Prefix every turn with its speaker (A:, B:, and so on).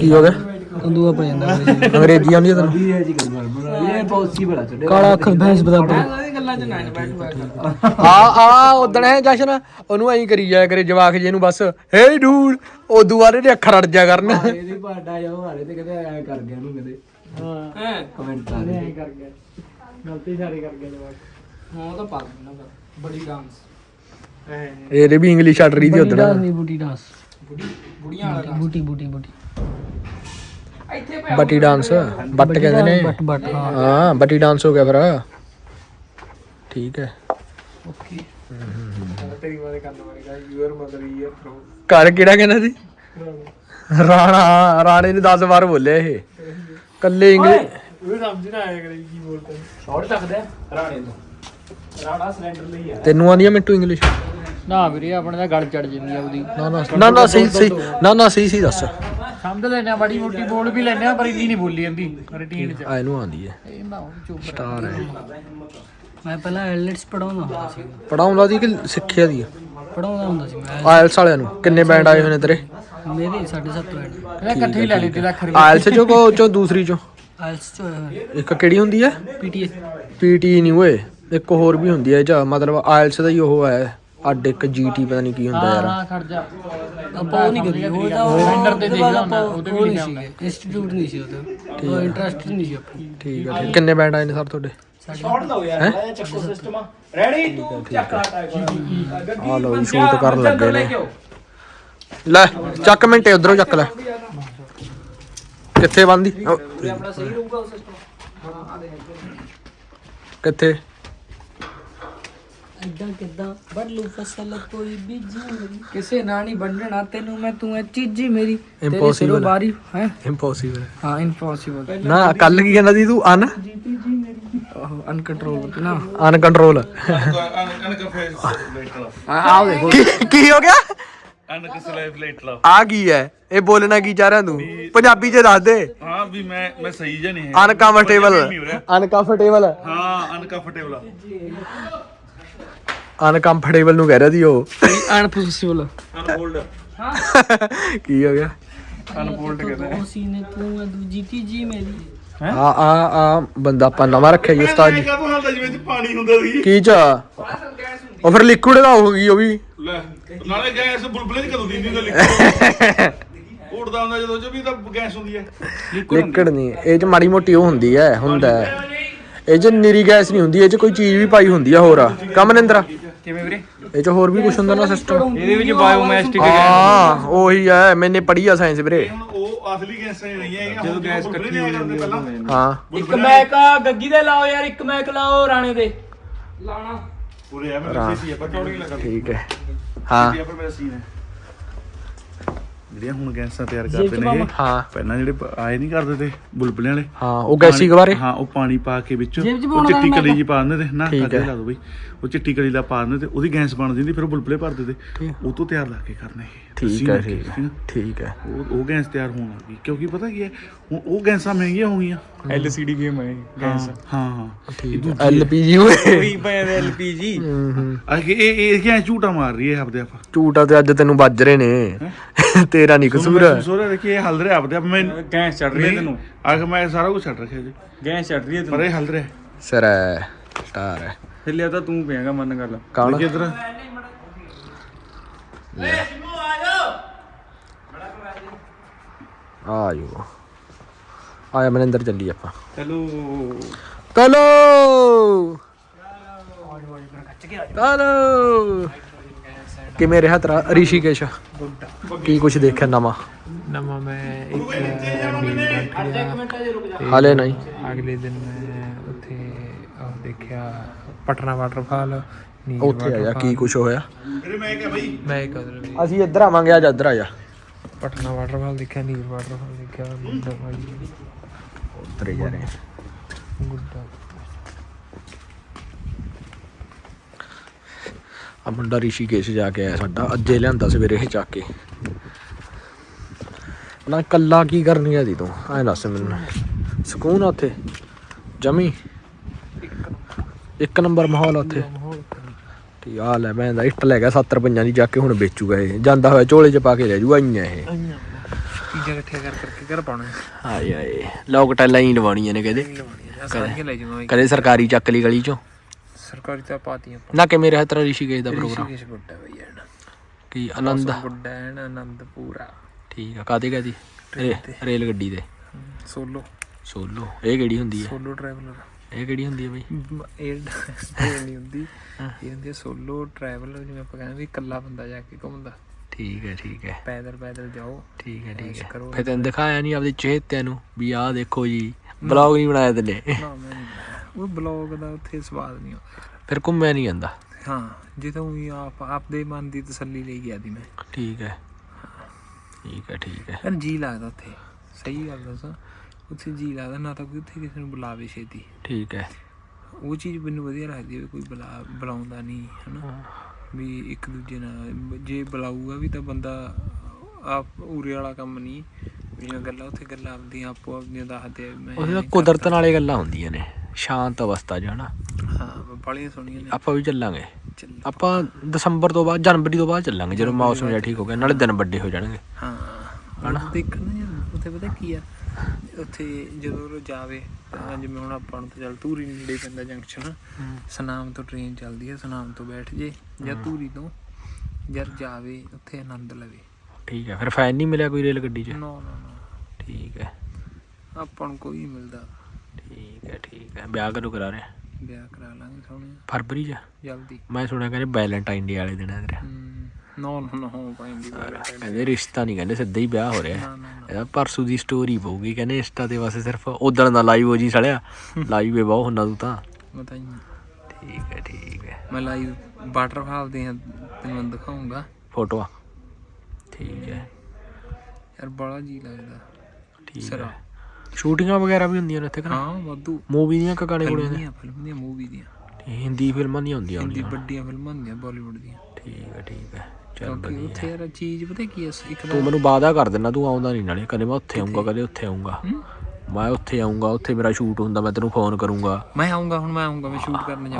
A: ਕੀ ਹੋ ਗਿਆ?
B: ਤੰਦੂਆ ਪੈ ਜਾਂਦਾ
A: ਅੰਗਰੇਜ਼ੀ ਆਉਂਦੀ ਆ ਤੈਨੂੰ?
C: ਇਹ ਪੌਸੀਬਲ ਆ ਛੋਟੇ
B: ਕਾਲਾ ਅੱਖ ਭੈਂਸ ਬਰਾਬਰ
A: ਆ ਆ ਉਦਣ ਹੈ ਜਸ਼ਨ ਉਹਨੂੰ ਐਂ ਕਰੀ ਜਾਇਆ ਕਰੇ ਜਵਾਕ ਜੇ ਨੂੰ ਬਸ। ਹੇ ਡੂਡ ਉਦੋਂ ਬਾਅਦ ਇਹਦੇ ਅੱਖਰ ਅੜ ਜਾ ਕਰਨ।
C: ਇਹਦੀ ਪਾਡਾ ਜਾ ਉਹ ਹਾਰੇ ਤੇ ਕਹਿੰਦੇ ਐ ਕਰ ਗਿਆ ਨੂੰ ਕਹਿੰਦੇ
B: ਹਾਂ।
C: ਕਮੈਂਟ ਆ ਰਹੇ
B: ਕਰ ਗਿਆ। ਗਲਤੀ ਸਾਰੀ ਕਰ ਗਿਆ ਜਵਾਕ। ਹਾਂ ਉਹ ਤਾਂ ਪਾ ਦੇਣਾ ਫਿਰ ਬੜੀ ਡਾਂਸ।
A: ਇਹਦੇ ਵੀ ਇੰਗਲਿਸ਼ ਅੜ ਰਹੀ ਸੀ
B: ਡਾਂਸ
A: ਉਦਣ
B: ਬੁੱਟੀ ਡਾਂਸ। ਬੁੜੀਆਂ ਵਾਲਾ ਬੁੱਟੀ ਬੁੱਟੀ ਬੁੱਟੀ।
A: ਬਟੀ ਡਾਂਸ ਬੱਟ ਕਹਿੰਦੇ ਨੇ।
B: ਬੱਟ ਬੱਟ ਹਾਂ।
A: ਬਟੀ ਡਾਂਸ ਹੋ ਗਿਆ ਫਿਰ ਠੀਕ ਹੈ।
B: ਓਕੇ। ਤੇਰੀ ਮਾਰੇ ਕੰਨ ਮਾਰੇਗਾ ਯੂਅਰ ਮਦਰ ਈਅਰ ਥਰੋ
A: ਘਰ ਕਿਹੜਾ ਕਹਿੰਦਾ ਸੀ? ਰਾਣਾ। ਰਾਣੇ ਨੇ 10 ਵਾਰ ਬੋਲਿਆ ਇਹ। ਕੱਲੇ ਇੰਗਲਿਸ਼
B: ਉਹ ਸਮਝ ਨਾ ਆਇਆ ਕਰੇ ਕੀ ਬੋਲਦਾ।
C: ਸ਼ਾਰਟ ਚੱਕਦੇ ਆ ਰਾਣੇ ਤੋਂ ਰਾਣਾ ਸਿਲੰਡਰ ਲਈ ਆ।
A: ਤੈਨੂੰ ਆਂਦੀ ਆ ਮਿੰਟੂ ਇੰਗਲਿਸ਼?
B: ਨਾ ਵੀਰੇ ਆਪਣੇ ਦਾ ਗਲ ਚੜ ਜਾਂਦੀ ਆ ਉਹਦੀ।
A: ਨਾ ਨਾ ਨਾ ਨਾ ਸਹੀ ਸਹੀ ਨਾ ਨਾ ਸਹੀ ਸਹੀ ਦੱਸ।
B: ਸਮਝ ਆ ਬੜੀ ਮੋਟੀ ਬੋਲ ਵੀ ਆ ਪਰ ਇੰਨੀ ਨਹੀਂ ਬੋਲੀ ਜਾਂਦੀ ਰੂਟੀਨ ਚ।
A: ਆ ਇਹਨੂੰ ਆਂਦੀ ਹੈ।
B: ਇਹ ਨਾ ਉਹ ਚੁੱਪ
A: ਸਟਾਰ ਹੈ।
B: ਮੈਂ ਪਹਿਲਾਂ ਐਲਟਸ ਪੜਾਉਂਦਾ ਹੁੰਦਾ ਸੀ।
A: ਪੜਾਉਂਦਾ ਦੀ ਕਿ ਸਿੱਖਿਆ ਦੀ
B: ਪੜਾਉਂਦਾ ਹੁੰਦਾ ਸੀ ਮੈਂ।
A: ਆਇਲਸ ਵਾਲਿਆਂ ਨੂੰ। ਕਿੰਨੇ ਬੈਂਡ ਆਏ ਹੋਏ ਨੇ ਤੇਰੇ?
B: ਮੇਰੇ 7.5 ਬੈਂਡ ਇਹ ਇਕੱਠੇ ਹੀ ਲੈ ਲਈ ਤੇ ਲੱਖ
A: ਆਇਲਸ ਚੋਂ ਕੋ ਚੋਂ ਦੂਸਰੀ ਚੋਂ?
B: ਆਇਲਸ ਚ ਹੋਇਆ
A: ਇੱਕ ਕਿਹੜੀ ਹੁੰਦੀ ਹੈ
B: ਪੀਟੀਏ
A: ਪੀਟੀ ਨਹੀਂ ਓਏ। ਇੱਕ ਹੋਰ ਵੀ ਹੁੰਦੀ ਹੈ 'ਚ ਮਤਲਬ ਆਇਲਸ ਦਾ ਹੀ ਉਹ ਹੈ ਅੱਡ ਇੱਕ ਜੀਟੀ ਪਤਾ ਨਹੀਂ ਕੀ ਹੁੰਦਾ ਯਾਰ।
B: ਹਾਂ ਖੜ ਜਾ। ਆਪਾਂ ਉਹ ਨਹੀਂ ਕਰੀ ਉਹ ਤਾਂ ਵੈਂਡਰ ਤੇ ਦੇਖਦਾ ਹੁੰਦਾ ਉਹਦੇ ਵੀ ਨਹੀਂ ਸੀ ਇੰਸਟੀਚਿਊਟ ਨਹੀਂ ਸੀ ਉਹਦਾ। ਉਹ ਇੰਟਰਸਟ ਨਹੀਂ ਸੀ ਆਪਣੀ।
A: ਠੀਕ ਹੈ ਠੀਕ। ਕਿੰਨੇ ਬੈਂਡ ਆਏ ਨੇ ਸਰ ਤੁਹਾਡੇ?
C: ਸ਼ਾਰਟ ਲਓ ਯਾਰ ਚੱਕੋ ਸਿਸਟਮ ਆ। ਰੈਡੀ ਤੂੰ ਚੱਕ ਆ।
A: ਆ ਲਓ ਸ਼ੂਟ ਕਰਨ ਲੱਗੇ ਨੇ। ਲੈ ਚੱਕ ਮਿੰਟੇ ਉਧਰੋਂ ਚੱਕ ਲੈ। ਕਿੱਥੇ ਬੰਦੀ
C: ਆਪਣਾ ਸਹੀ ਰਹੂਗਾ ਉਹ ਸਿਸਟਮ
A: ਕਿੱਥੇ?
B: ਐਦਾਂ ਕਿਦਾਂ? ਵੱਢ ਲੂ ਫਸਲ ਕੋਈ ਬੀਜੀ ਮੇਰੀ ਕਿਸੇ ਨਾ ਨਹੀਂ ਬੰਨਣਾ ਤੈਨੂੰ ਮੈਂ ਤੂੰ ਐ ਚੀਜੀ ਮੇਰੀ ਤੇਰੇ
A: Impossible
B: ਸਿਰੋਂ
A: ਹੈ।
B: ਬਾਰੀ ਹੈ?
A: ਇੰਪੋਸੀਬਲ
B: ਹਾਂ। ਇੰਪੋਸੀਬਲ
A: ਨਾ ਕੱਲ ਕੀ ਕਹਿੰਦਾ ਸੀ ਤੂੰ? ਅਨ?
B: ਅਨਕੰਟਰੋਲ ਨਾ।
A: ਅਨਕੰਟਰੋਲ
B: ਆਹ ਦੇਖੋ
A: ਕੀ ਕੀ ਹੋ ਗਿਆ? ਆ ਕੀ ਹੈ? ਇਹ ਬੋਲਣਾ ਕੀ ਚਾਹ ਰਿਹਾ ਤੂੰ? ਪੰਜਾਬੀ ਚ ਦੱਸ ਦੇ।
D: ਹਾਂ ਵੀ ਮੈਂ ਮੈਂ ਸਹੀ ਜਾਂ ਨਹੀਂ ਹੈ
A: ਅਨਕੰਫਰਟੇਬਲ। ਅਨਕੰਫਰਟੇਬਲ
D: ਹਾਂ ਅਨਕੰਫਰਟੇਬਲ
A: ਅਨਕੰਫਰਟੇਬਲ ਨੂੰ ਕਹਿ ਰਿਹਾ ਸੀ ਉਹ।
B: ਅਨਪੋਸੀਬਲ।
D: ਅਨਫੋਲਡ
A: ਕੀ ਹੋ ਗਿਆ?
D: ਅਨਫੋਲਡ ਕਹਿੰਦੇ
B: ਉਹ ਸੀਨੇ ਤੂੰ ਐ ਦੂਜੀ ਤੀਜੀ ਮੇਰੀ।
A: ਆ ਆ ਆ ਬੰਦਾ ਆਪਾਂ ਨਵਾਂ ਰੱਖਿਆ ਜੀ ਉਸਤਾਦ ਜੀ।
D: ਕਾਹਤੋਂ ਹਾਲਦਾ ਜਿਵੇਂ ਚ ਪਾਣੀ ਹੁੰਦਾ ਸੀ।
A: ਕੀ ਚ? ਉਹ ਫਿਰ ਲਿਕੁਇਡ ਦਾ ਹੋ ਗਈ ਉਹ ਵੀ।
D: ਲੈ ਨਾਲੇ ਗੈਸ ਬੁਲਬੁਲੇ ਦੀ ਕਦੋਂ ਦੀ ਨਹੀਂ ਗੱਲ ਉੜਦਾ ਹੁੰਦਾ ਜਦੋਂ ਚ ਵੀ ਤਾਂ ਗੈਸ ਹੁੰਦੀ ਹੈ
A: ਲਿਕੁਇਡ ਨਹੀਂ ਇਹ ਚ ਮਾੜੀ ਮੋਟੀ ਉਹ ਹੁੰਦੀ ਹੈ ਹੁੰਦਾ। ਹੈ। ਇਹ ਚ ਨਿਰੀ ਗੈਸ ਨਹੀਂ ਹੁੰਦੀ ਇਹ ਚ ਕੋਈ ਚੀਜ਼ ਵੀ ਪਾਈ ਹੁੰਦੀ ਆ ਹੋਰ। ਕਮ ਨਿੰਦਰਾ
B: ਕਿਵੇਂ ਵੀਰੇ?
A: ਇਹ ਚ ਹੋਰ ਵੀ ਕੁਝ ਹੁੰਦਾ ਨਾ ਸਿਸਟਮ
B: ਇਹਦੇ ਵਿੱਚ ਬਾਇਓਮੈਸਟਿਕ
A: ਹਾਂ ਉਹੀ ਹੈ ਮੈਨੇ ਪੜ੍ਹੀ ਆ ਸਾਇੰਸ ਵੀਰੇ।
D: ਹੁਣ ਉਹ ਅਸਲੀ ਗੈਸਾਂ ਹੀ ਨਹੀਂ ਹੈਗੀਆਂ ਜਦੋਂ ਗੈਸ ਇਕੱਠੀ ਹੋ ਜਾਂਦੀ ਪਹਿਲਾਂ।
A: ਹਾਂ।
B: ਇੱਕ ਮੈਕ ਆ ਗੱਗੀ ਦੇ ਲਾਓ ਯਾਰ ਇੱਕ ਮੈਕ ਲਾਓ ਰਾਣੇ ਦੇ। ਲਾਣਾ
D: ਪੂਰੇ ਆ ਮੇਰੇ ਸੀ ਪਰ ਟੋੜੀ ਲੱਗਾ
A: ਠੀਕ ਹੈ। ਹਾਂ
D: ਪਰ ਮੇਰਾ ਸੀਨ ਹੈ। ਜਿਹੜੀਆਂ ਹੁਣ ਗੈਸਾਂ ਤਿਆਰ ਕਰਦੇ ਨੇ ਇਹ
A: ਹਾਂ।
D: ਪਹਿਲਾਂ ਜਿਹੜੇ ਆਏ ਨਹੀਂ ਕਰਦੇ ਤੇ ਬੁਲਬੁਲੇ ਵਾਲੇ।
A: ਹਾਂ ਉਹ ਗੈਸੀ ਗਵਾਰੇ
D: ਹਾਂ ਉਹ ਪਾਣੀ ਪਾ ਕੇ ਵਿੱਚ ਉਹ ਚਿੱਟੀ ਕਲੀ ਜੀ ਪਾ ਦਿੰਦੇ ਤੇ ਨਾ
A: ਹੈ।
D: ਲਾ ਦੋ ਬਈ। ਉਹ ਚਿੱਟੀ ਕਲੀ ਦਾ ਪਾ ਦਿੰਦੇ ਤੇ ਉਹਦੀ ਗੈਸ ਬਣ ਜਾਂਦੀ ਫਿਰ ਉਹ ਬੁਲਬੁਲੇ ਭਰਦੇ ਤੇ ਉਹ ਤੋਂ ਤਿਆਰ ਲਾ ਕੇ ਕਰਨੇ ਇਹ।
A: ਠੀਕ ਹੈ ਠੀਕ
D: ਹੈ। ਉਹ ਉਹ ਗੈਸ ਤਿਆਰ ਹੋਣ ਲੱਗੀ। ਕਿਉਂਕਿ ਪਤਾ ਕੀ ਹੈ ਹੁਣ ਉਹ ਗੈਸਾਂ ਮਹਿੰਗੀਆਂ ਹੋ ਗਈਆਂ।
E: ਐਲਸੀਡੀ ਗੇਮ ਹੈ
D: ਗੈਸ। ਹਾਂ ਹਾਂ
A: ਐਲਪੀਜੀ
E: ਕੋਈ ਪਏ ਐਲਪੀਜੀ
A: ਹੂੰ। ਹੂੰ
D: ਆ ਇਹ ਇਹ ਕਿਹਾ ਝੂਟਾ ਮਾਰ ਰਹੀ ਹੈ ਆਪਦੇ ਆਪ?
A: ਝੂਟਾ ਤੇ ਅੱਜ ਤੈਨੂੰ ਵੱਜ ਰਹੇ ਨੇ। ਤੇਰਾ ਨਹੀਂ ਕਸੂਰ।
D: ਸੋਰੇ ਦੇਖੀ ਇਹ ਹਲ ਰਿਹਾ ਆਪਦੇ ਆਪ। ਮੈਂ
E: ਗੈਸ ਚੜ ਰਹੀ ਹੈ ਤੈਨੂੰ।
D: ਆ ਕੇ ਮੈਂ ਸਾਰਾ ਕੁਝ ਛੱਡ ਰੱਖਿਆ ਜੀ।
E: ਗੈਸ ਚੜ ਰਹੀ ਹੈ
D: ਪਰ
E: ਤੈਨੂੰ
D: ਇਹ ਹਲ ਰਿਹਾ।
A: ਸਰ ਹੈ ਸਟਾਰ ਹੈ।
E: ਹਿੱਲਿਆ ਤਾਂ ਤੂੰ ਪਿਆਗਾ ਮੰਨ ਗੱਲ।
A: ਕੌਣ?
D: ਦੇਖੀ ਇਧਰ।
A: ਆ ਜੋ ਆਇਆ ਮਨਿੰਦਰ ਚੱਲੀ ਆਪਾਂ।
E: ਚਲੋ।
A: ਚਲੋ। ਚਲੋ। ਕਿਵੇਂ ਰਿਹਾ ਤੇਰਾ? ਰਿਸ਼ੀਕੇਸ਼? ਕੀ ਕੁਛ ਦੇਖਿਆ ਨਵਾਂ?
F: ਨਵਾਂ ਮੈਂ ਇੱਕ ਨੀਲਕੰਠ
A: ਹਾਲੇ ਨਹੀਂ।
F: ਅਗਲੇ ਦਿਨ ਮੈਂ ਉੱਥੇ ਉਹ ਦੇਖਿਆ ਪਟਨਾ ਵਾਟਰਫਾਲ ਨੀਲ
A: ਉੱਥੇ ਆਇਆ ਕੀ ਕੁਛ ਹੋਇਆ?
F: ਮੈਂ ਇੱਕ ਉਧਰ ਵੀ
A: ਅਸੀਂ ਇੱਧਰ ਆਵਾਂਗੇ ਅੱਜ ਇੱਧਰ ਆ ਜਾ
F: ਪਟਨਾ ਵਾਟਰਫਾਲ ਦੇਖਿਆ ਨੀਲ ਵਾਟਰਫਾਲ ਦੇਖਿਆ ਗੁੱਡਾ ਭਾਈ।
A: ਜਾ ਰਹੇ
F: ਗੁੱਡਾ
A: ਆ ਮੁੰਡਾ ਰਿਸ਼ੀਕੇਸ਼ ਜਾ ਕੇ ਆਇਆ ਸਾਡਾ ਅੱਜੇ ਲਿਆਂਦਾ ਸਵੇਰੇ ਇਹ ਚੱਕ ਕੇ। ਨਾ ਕੱਲਾ ਕੀ ਕਰਨੀ ਆ ਦੀ ਤੂੰ? ਐ ਦੱਸ ਮੈਨੂੰ। ਸਕੂਨ ਆ ਉੱਥੇ? ਜਮੀ? ਇੱਕ ਨੰਬਰ ਮਾਹੌਲ ਆ ਉੱਥੇ। ਠੀਕ ਆ ਲੈ ਮੈਂ ਦਾ ਇੱਟ ਲੈ ਗਿਆ 70 ਪੰਜਾਂ ਦੀ ਜਾ ਕੇ ਹੁਣ ਵੇਚੂਗਾ ਇਹ। ਜਾਂਦਾ ਹੋਇਆ ਝੋਲੇ 'ਚ ਪਾ ਕੇ ਲੈ ਜੂਗਾ ਆਈਆਂ ਇਹ।
F: ਚੀਜ਼ਾਂ ਇਕੱਠੀਆਂ ਕਰ ਕਰਕੇ ਘਰ ਪਾਉਣਾ
A: ਹਾਏ ਹਾਏ ਲੋਕ ਟੈਲਾਂ ਹੀ ਲਵਾਉਣੀਆਂ ਨੇ ਕਹਦੇ ਕਦੇ ਸਰਕਾਰੀ ਚੱਕ ਲਈ ਗਲੀ ਚੋਂ।
F: ਸਰਕਾਰੀ ਤਾਂ ਪਾਤੀਆਂ
A: ਨਾ ਕਿ ਮੇਰੇ ਹੱਥ ਰਿਸ਼ੀਕੇਸ਼ ਦਾ ਪ੍ਰੋਗਰਾਮ।
F: ਰਿਸ਼ੀਕੇਸ਼ ਗੁੱਡਾ ਬਈ ਐਨ।
A: ਕੀ ਆਨੰਦ
F: ਗੁੱਡਾ ਐਨ ਆਨੰਦ ਪੂਰਾ।
A: ਠੀਕ ਆ ਕਾਦੇ ਕਾਦੀ ਰੇਲ ਗੱਡੀ ਦੇ।
F: ਸੋਲੋ।
A: ਸੋਲੋ ਇਹ ਕਿਹੜੀ ਹੁੰਦੀ ਹੈ
F: ਸੋਲੋ ਟਰੈਵਲਰ
A: ਇਹ ਕਿਹੜੀ ਹੁੰਦੀ ਹੈ ਬਈ?
F: ਇਹ ਨਹੀਂ ਹੁੰਦੀ। ਇਹ ਹੁੰਦੀ ਸੋਲੋ ਟਰੈਵਲਰ ਜਿਵੇਂ ਆਪਾਂ ਕਹਿੰਦੇ ਵੀ ਇਕੱਲਾ ਬੰਦਾ ਜਾ ਕੇ ਘੁੰਮਦਾ।
A: ਠੀਕ ਹੈ ਠੀਕ ਹੈ।
F: ਪੈਦਲ ਪੈਦਲ ਜਾਓ।
A: ਠੀਕ ਹੈ ਠੀਕ ਹੈ। ਫਿਰ ਤੈਨੂੰ ਦਿਖਾਇਆ ਨਹੀਂ ਆਪਦੇ ਚਹੇਤਿਆਂ ਨੂੰ ਵੀ ਆਹ ਦੇਖੋ ਜੀ ਬਲੌਗ ਨਹੀਂ ਬਣਾਇਆ ਤੈਨੇ।
F: ਨਾ ਮੈਂ। ਉਹ ਬਲੌਗ ਦਾ ਉੱਥੇ ਸਵਾਦ ਨਹੀਂ ਆਉਂਦਾ।
A: ਫਿਰ ਘੁੰਮਿਆ ਨਹੀਂ ਜਾਂਦਾ?
F: ਹਾਂ ਜਦੋਂ ਵੀ ਆਪ ਆਪਦੇ ਮਨ ਦੀ ਤਸੱਲੀ ਲਈ ਗਿਆ ਦੀ ਮੈਂ।
A: ਠੀਕ ਹੈ। ਠੀਕ ਹੈ ਠੀਕ ਹੈ।
F: ਯਾਰ ਜੀ ਲੱਗਦਾ ਉੱਥੇ। ਸਹੀ ਗੱਲ ਦੱਸਾਂ ਉੱਥੇ ਜੀ ਲੱਗਦਾ ਨਾ ਤਾਂ ਕੋਈ ਉੱਥੇ ਕਿਸੇ ਨੂੰ ਬੁਲਾਵੇ ਛੇਤੀ।
A: ਠੀਕ ਹੈ।
F: ਉਹ ਚੀਜ਼ ਮੈਨੂੰ ਵਧੀਆ ਲੱਗਦੀ ਹੈ ਵੀ ਕੋਈ ਬੁਲਾ ਬੁਲਾਉਂਦਾ ਨਹੀਂ ਹਨਾ? ਵੀ ਇੱਕ ਦੂਜੇ ਨਾਲ ਜੇ ਬੁਲਾਊਗਾ ਵੀ ਤਾਂ ਬੰਦਾ ਆਪ ਉਰੇ ਵਾਲਾ ਕੰਮ ਨਹੀਂ ਜਿਵੇਂ ਗੱਲਾਂ ਉੱਥੇ ਗੱਲਾਂ ਆਪਦੀਆਂ ਆਪੋ ਆਪਣੀਆਂ ਦੱਸਦੇ ਆ ਮੈਂ
A: ਉਹਦੇ ਕੁਦਰਤ ਨਾਲੇ ਗੱਲਾਂ ਹੁੰਦੀਆਂ ਨੇ। ਸ਼ਾਂਤ ਅਵਸਥਾ ਹਨਾ?
F: ਹਾਂ ਬਾਲੀਆਂ ਸੋਹਣੀਆਂ ਨੇ।
A: ਆਪਾਂ ਵੀ ਚੱਲਾਂਗੇ।
F: ਚੱਲ
A: ਆਪਾਂ ਦਸੰਬਰ ਤੋਂ ਬਾਅਦ ਜਨਵਰੀ ਤੋਂ ਬਾਅਦ ਚੱਲਾਂਗੇ ਜਦੋਂ ਮੌਸਮ ਜਿਹਾ ਠੀਕ ਹੋ ਗਿਆ ਨਾਲੇ ਦਿਨ ਵੱਡੇ ਹੋ ਜਾਣਗੇ।
F: ਹਾਂ ਹਣਾ ਦੇਖਣਾ ਯਾਰ ਉੱਥੇ ਪਤਾ ਕੀ ਆ? ਉੱਥੇ ਜਦੋਂ ਜਾਵੇ ਜਿਵੇਂ ਹੁਣ ਆਪਾਂ ਨੂੰ ਤਾਂ ਚੱਲ ਧੂਰੀ ਨੇੜੇ ਪੈਂਦਾ ਜੰਕਸ਼ਨ ਸਨਾਮ ਤੋਂ ਟ੍ਰੇਨ ਚੱਲਦੀ ਹੈ ਸਨਾਮ ਤੋਂ ਬੈਠ ਜੇ ਜਾਂ ਧੂਰੀ ਤੋਂ ਜਦ ਜਾਵੇ ਉੱਥੇ ਆਨੰਦ ਲਵੇ।
A: ਠੀਕ ਹੈ ਫਿਰ ਫੈਨ ਨਹੀਂ ਮਿਲਿਆ ਕੋਈ ਰੇਲ ਗੱਡੀ 'ਚ?
F: ਨਾ ਨਾ
A: ਠੀਕ ਹੈ
F: ਆਪਾਂ ਨੂੰ ਕੋਈ ਮਿਲਦਾ।
A: ਹੈ ਠੀਕ ਹੈ। ਵਿਆਹ ਕਦੋਂ ਕਰਾ ਰਹੇ
F: ਵਿਆਹ ਕਰਾ ਲਾਂਗੇ ਸੋਹਣੇ
A: ਫਰਵਰੀ 'ਚ?
F: ਜਲਦੀ।
A: ਮੈਂ ਸੁਣਿਆ ਕਹਿੰਦੇ ਵੈਲੈਂਟਾਈਨ ਡੇ ਵਾਲੇ ਦਿਨ ਹੈ ਤੇਰਾ।
F: ਨੋ ਨੋ ਨੋ ਹੋ ਪਾਏਂਗੀ
A: ਕਹਿੰਦੇ ਰਿਸ਼ਤਾ ਨਹੀਂ ਕਹਿੰਦੇ ਸਿੱਧਾ ਹੀ ਵਿਆਹ ਹੋ ਰਿਹਾ।
F: ਨਾ ਨਾ ਨਾ।
A: ਇਹਦਾ ਪਰਸੂ ਦੀ ਸਟੋਰੀ ਪਊਗੀ ਕਹਿੰਦੇ ਇੰਸਟਾ ਤੇ ਬਸ ਸਿਰਫ ਉਦਣ ਦਾ ਲਾਈਵ ਹੋ ਜੀ ਸੜਿਆ ਲਾਈਵ ਹੀ ਬਹੁਤ ਹੁੰਦਾ ਤੂੰ ਤਾਂ।
F: ਪਤਾ ਹੀ ਨਹੀਂ।
A: ਠੀਕ ਹੈ ਠੀਕ ਹੈ।
F: ਮੈਂ ਲਾਈਵ ਵਾਟਰਫਾਲ ਦੇ ਤੈਨੂੰ ਦਿਖਾਉਂਗਾ।
A: ਫੋਟੋਆਂ ਠੀਕ ਹੈ।
F: ਯਾਰ ਬੜਾ ਜੀ ਲੱਗਦਾ।
A: ਠੀਕ
F: ਸਰਾ।
A: ਹੈ ਸ਼ੂਟਿੰਗਾਂ ਵਗੈਰਾ ਵੀ ਹੁੰਦੀਆਂ ਨੇ ਇੱਥੇ ਕਰਾਂ
F: ਹਾਂ ਵਾਧੂ।
A: ਮੂਵੀ ਦੀਆਂ ਕਿ ਗਾਣੇ ਗੁਣੇ ਦੀਆਂ?
F: ਫਿਲਮ ਦੀਆਂ ਮੂਵੀ ਦੀਆਂ।
A: ਹਿੰਦੀ ਫਿਲਮਾਂ ਦੀਆਂ ਹੁੰਦੀਆਂ
F: ਹਿੰਦੀ ਵੱਡੀਆਂ ਫਿਲਮਾਂ ਹੁੰਦੀਆਂ ਬਾਲੀਵੁੱਡ ਦੀਆਂ।
A: ਠੀਕ ਹੈ ਠੀਕ ਹੈ। ਚੱਲ ਵਧੀਆ।
F: ਉੱਥੇ ਯਾਰ ਚੀਜ਼ ਪਤਾ ਕੀ ਹੈ ਇੱਕ
A: ਤੂੰ
F: ਤਾਂ
A: ਮੈਨੂੰ ਵਾਅਦਾ ਕਰ ਦੇਣਾ ਤੂੰ ਆਉਂਦਾ ਨਹੀਂ ਨਾਲੇ। ਕਦੇ ਮੈਂ ਉੱਥੇ ਆਉਂਗਾ ਕਦੇ ਉੱਥੇ ਆਉਂਗਾ ਮੈਂ ਉੱਥੇ ਆਉਂਗਾ ਉੱਥੇ ਮੇਰਾ ਸ਼ੂਟ ਹੁੰਦਾ ਮੈਂ ਤੈਨੂੰ ਫੋਨ ਕਰੂੰਗਾ।
F: ਮੈਂ ਆਉਂਗਾ ਹੁਣ ਮੈਂ ਆਉਂਗਾ ਮੈਂ ਸ਼ੂਟ ਕਰਨ